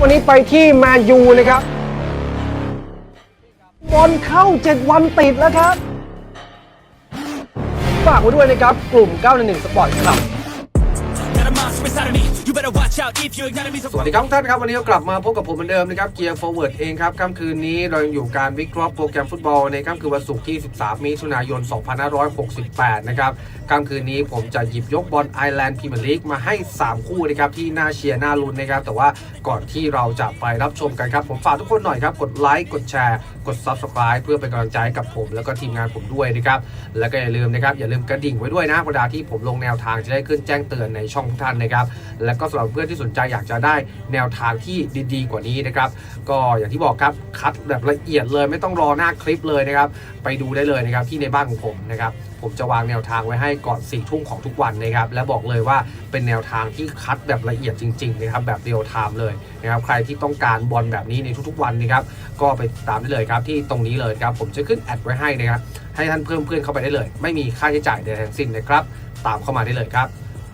วันนี้ไปที่แมนยูนะครับบอลเข้า 7 วันติดแล้วครับ ฝากไว้ด้วยนะครับ กลุ่ม 911 สปอร์ตครับ inside of me. You better watch out if you're gonna be สวัสดีครับทุกท่านครับวันนี้ก็กลับมาพบกับผมเหมือนเดิมนะครับเกียร์ Forward เองครับค่ำคืนนี้เรายังอยู่การวิเคราะห์โปรแกรมฟุตบอลในค่ำคืนวันศุกร์ที่ 13 มิถุนายน 2568 นะครับค่ำคืนนี้ผมจะหยิบยกบอลไอแลนด์พรีเมียร์ลีกมาให้ 3 คู่นะครับที่น่าเชียร์น่าลุ้นนะครับแต่ว่าก่อนที่เราจะไปรับชมกันครับผมฝากทุกคนหน่อยครับกดไลค์กดแชร์กด Subscribe เพื่อเป็นกำลังใจให้กับผม แล้วก็ทีมงานผมด้วยนะครับแล้วก็อย่าลืมนะครับอย่าลืมกระดิ่งไว้ด้วยนะเวลาที่ผมลงแนวทางจะได้ขึ้นแจ้งเตือนในช่องทุกท่านนะครับและก็สำหรับเพื่อนที่สนใจอยากจะได้แนวทางที่ดีๆ กว่านี้นะครับ ก็อย่างที่บอกครับคัดแบบละเอียดเลยไม่ต้องรอหน้าคลิปเลยนะครับ ไปดูได้เลยนะครับที่ในบ้านของผมนะครับผมจะวางแนวทางไว้ให้ก่อน4ี่ทุ่มของทุกวันนะครับ และบอกเลยว่าเป็นแนวทางที่คัดแบบละเอียดจริงๆนะครับแบบเรียลไทม์เลยนะครับใครที่ต้องการบอลแบบนี้ในทุกๆวันนะครับก็ไปตามได้เลยครับที่ตรงนี้เลยครับผมจะขึ้นแอดไว้ให้นะครับให้ท่านเพิ่มเพื่อนเข้าไปได้เลย ไม่มีค่าใช้จ่ายใดทั้งสิ้นนะครับ ตามเข้ามาได้เลยครับ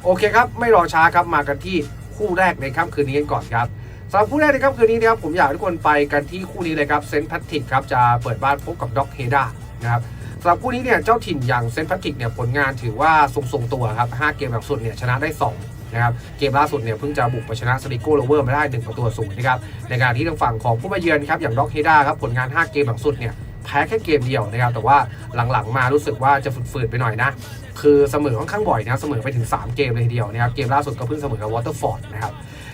โอเคครับ ไม่รอช้าครับมากันที่คู่แรกในค่ำคืนนี้กันก่อนครับสำหรับคู่แรกในค่ำคืนนี้นะครับผมอยากให้ทุกคนไปกันที่คู่นี้เลยครับเซนต์แพทริกครับจะเปิดบ้านพบกับด็อกเฮดานะครับสำหรับคู่นี้เนี่ยเจ้าถิ่นอย่างเซนต์แพทริกเนี่ยผลงานถือว่าทรงๆตัวครับ5เกมหลังสุดเนี่ยชนะได้ 2นะครับเกมล่าสุดเนี่ยเพิ่งจะบุกไปชนะสติโก้โรเวอร์มาได้1ประตูศูนย์นะครับในการที่ทางฝั่งของผู้มาเยือนครับอย่างด็อกเฮดาครับผลงาน 5 เกมหลังสุดเนี่ย แพ้แค่เกมเดียวนะครับ แต่ว่าหลังๆมารู้สึกว่าจะฝืดๆไปหน่อยนะ คือเสมอค่อนข้างบ่อยนะเสมอไปถึง 3 เกมเลยทีเดียวนะครับ เกมล่าสุดก็เพิ่งเสมอกับวอเตอร์ฟอร์ดนะครับ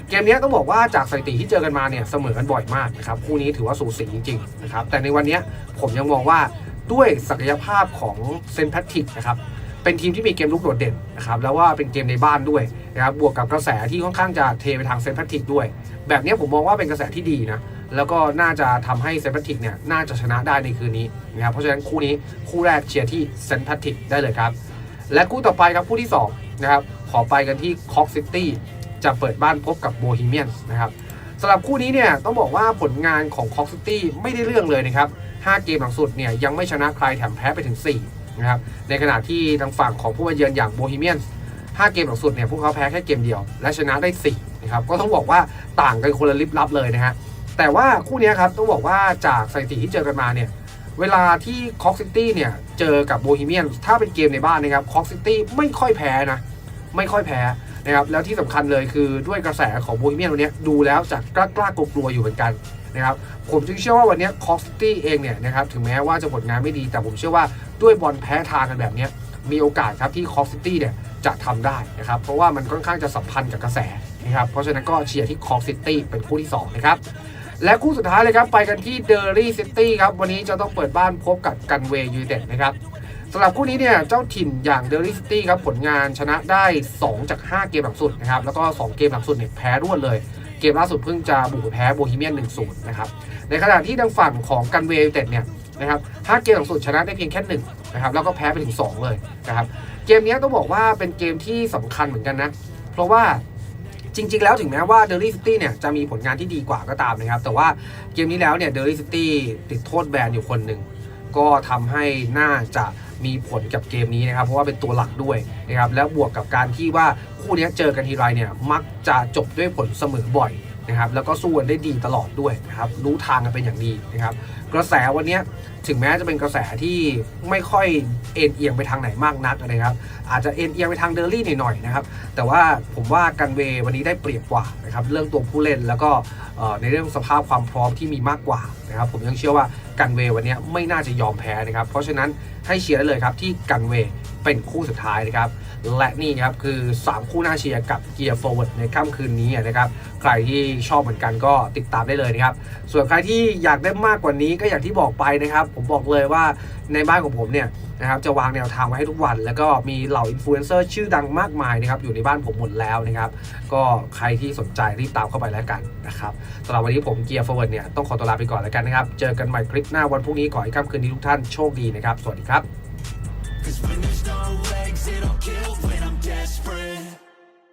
เกมนี้ต้องบอกว่าจากสถิติที่เจอกันมาเนี่ยเสมอกันบ่อยมากนะครับ คู่นี้ถือว่าสูสีจริงๆนะครับ แต่ในวันนี้ผมยังมองว่าด้วยศักยภาพของเซนต์แพทริกนะครับเป็นทีมที่มีเกมลุกโดดเด่นนะครับแล้วว่าเป็นเกมในบ้านด้วยนะครับบวกกับกระแสที่ค่อนข้างจะเทไปทางเซนต์แพทริกด้วย แบบนี้ผมมองว่าเป็นกระแสที่ดีนะ แล้วก็น่าจะทำให้เซนต์แพทริกเนี่ยน่าจะชนะได้ในคืนนี้นะครับเพราะฉะนั้นคู่นี้คู่แรกเชียร์ที่เซนต์แพทริกได้เลยครับ และคู่ต่อไปครับคู่ที่2นะครับขอไปกันที่คอกซิตี้จะเปิดบ้านพบกับโบฮีเมียนนะครับสำหรับคู่นี้เนี่ยต้องบอกว่าผลงานของคอกซิตี้ไม่ได้เรื่องเลยนะครับ 5 เกมหลังสุดเนี่ยยังไม่ชนะใครแถมแพ้ไปถึง4นะครับในขณะที่ทางฝั่งของผู้มาเยือนอย่างโบฮีเมียน5เกมหลังสุดเนี่ยพวกเขาแพ้แค่เกมเดียว และชนะได้4นะครับก็ต้องบอกว่าต่างกันคนละลิบลับเลยนะฮะ แต่ว่าคู่นี้ครับต้องบอกว่าจากสถิติที่เจอกันมาเนี่ยเวลาที่คอกซิตี้เนี่ยเจอกับโบฮีเมียนถ้าเป็นเกมในบ้านนะครับคอกซิตี้ไม่ค่อยแพ้นะไม่ค่อยแพ้นะครับแล้วที่สำคัญเลยคือด้วยกระแสของโบฮีเมียนวันนี้ดูแล้วจะกล้ากล้ากลัวอยู่เหมือนกันนะครับผมจึงเชื่อว่าวันนี้คอกซิตี้เองเนี่ยนะครับถึงแม้ว่าจะผลงานไม่ดี แต่ผมเชื่อว่าด้วยบอลแพ้ทางกันแบบนี้มีโอกาสครับที่คอกซิตี้เนี่ยจะทำได้นะครับเพราะว่ามันค่อนข้างจะสัมพันธ์กับกระแสนะครับเพราะฉะนั้นก็เชียร์ที่คอกซิตี้เป็นคู่ที่สองนะครับ และคู่สุดท้ายเลยครับ ไปกันที่เดอรี่ซิตี้ครับ วันนี้จะต้องเปิดบ้านพบกับกันเวย์ยูเต็ดนะครับสำหรับคู่นี้เนี่ยเจ้าถิ่นอย่างเดอรี่ซิตี้ครับผลงานชนะได้ 2 จาก 5 เกมหลังสุดนะครับแล้วก็ 2 เกมหลังสุดเนี่ยแพ้รวดเลย เกมล่าสุดเพิ่งจะบุกแพ้โบฮีเมียน 1-0 นะครับในขณะที่ทางฝั่งของกันเวย์ยูเต็ดเนี่ยนะครับ5เกมหลังสุดชนะได้เพียงแค่1นะครับแล้วก็แพ้ไปถึง 2 เลยนะครับเกมนี้ต้องบอกว่าเป็นเกมที่สำคัญเหมือนกันนะเพราะว่า จริง ๆ แล้วถึงแม้ว่าเดอรี่ซิตี้เนี่ยจะมีผลงานที่ดีกว่าก็ตามนะครับ แต่ว่าเกมนี้แล้วเนี่ยเดอรี่ซิตี้ติดโทษแบนอยู่คนหนึ่งก็ทำให้น่าจะมีผลกับเกมนี้นะครับ เพราะว่าเป็นตัวหลักด้วยนะครับแล้วบวกกับการที่ว่าคู่นี้เจอกันทีไรเนี่ยมักจะจบด้วยผลเสมอบ่อยนะครับแล้วก็สู้กันได้ดีตลอดด้วยนะครับรู้ทางกันเป็นอย่างดีนะครับ กระแสวันนี้ถึงแม้จะเป็นกระแสที่ไม่ค่อยเอ็นเอียงไปทางไหนมากนักนะครับ อาจจะเอ็นเอียงไปทางเดอรี่หน่อยๆนะครับ แต่ว่าผมว่ากันเววันนี้ได้เปรียบกว่านะครับเรื่องตัวผู้เล่นแล้วก็ในเรื่องสภาพความพร้อมที่มีมากกว่านะครับ ผมยังเชื่อว่ากันเววันนี้ไม่น่าจะยอมแพ้นะครับ เพราะฉะนั้นให้เชียร์ได้เลยครับที่กันเวเป็นคู่สุดท้ายนะครับ และนี่ครับคือ 3 คู่หน้าเชียร์กับเกียร์ Forward ในค่ำคืนนี้นะครับ ใครที่ชอบเหมือนกันก็ติดตามได้เลยนะครับ ส่วนใครที่อยากได้มากกว่านี้ก็อย่างที่บอกไปนะครับ ผมบอกเลยว่าในบ้านของผมเนี่ยนะครับจะวางแนวทางไว้ให้ทุกวัน แล้วก็มีเหล่าอินฟลูเอนเซอร์ชื่อดังมากมายนะครับอยู่ในบ้านผมหมดแล้วนะครับก็ใครที่สนใจรีบตามเข้าไปแล้วกันนะครับสำหรับวันนี้ผมเกียร์ฟอร์เวิร์ดเนี่ยต้องขอตัวลาไปก่อนแล้วกันนะครับ เจอกันใหม่คลิปหน้าวันพรุ่งนี้ขอให้ค่ำคืนนี้ทุกท่านโชคดีนะครับ สวัสดีครับ Cause when there's no legs, it'll kill when I'm desperate.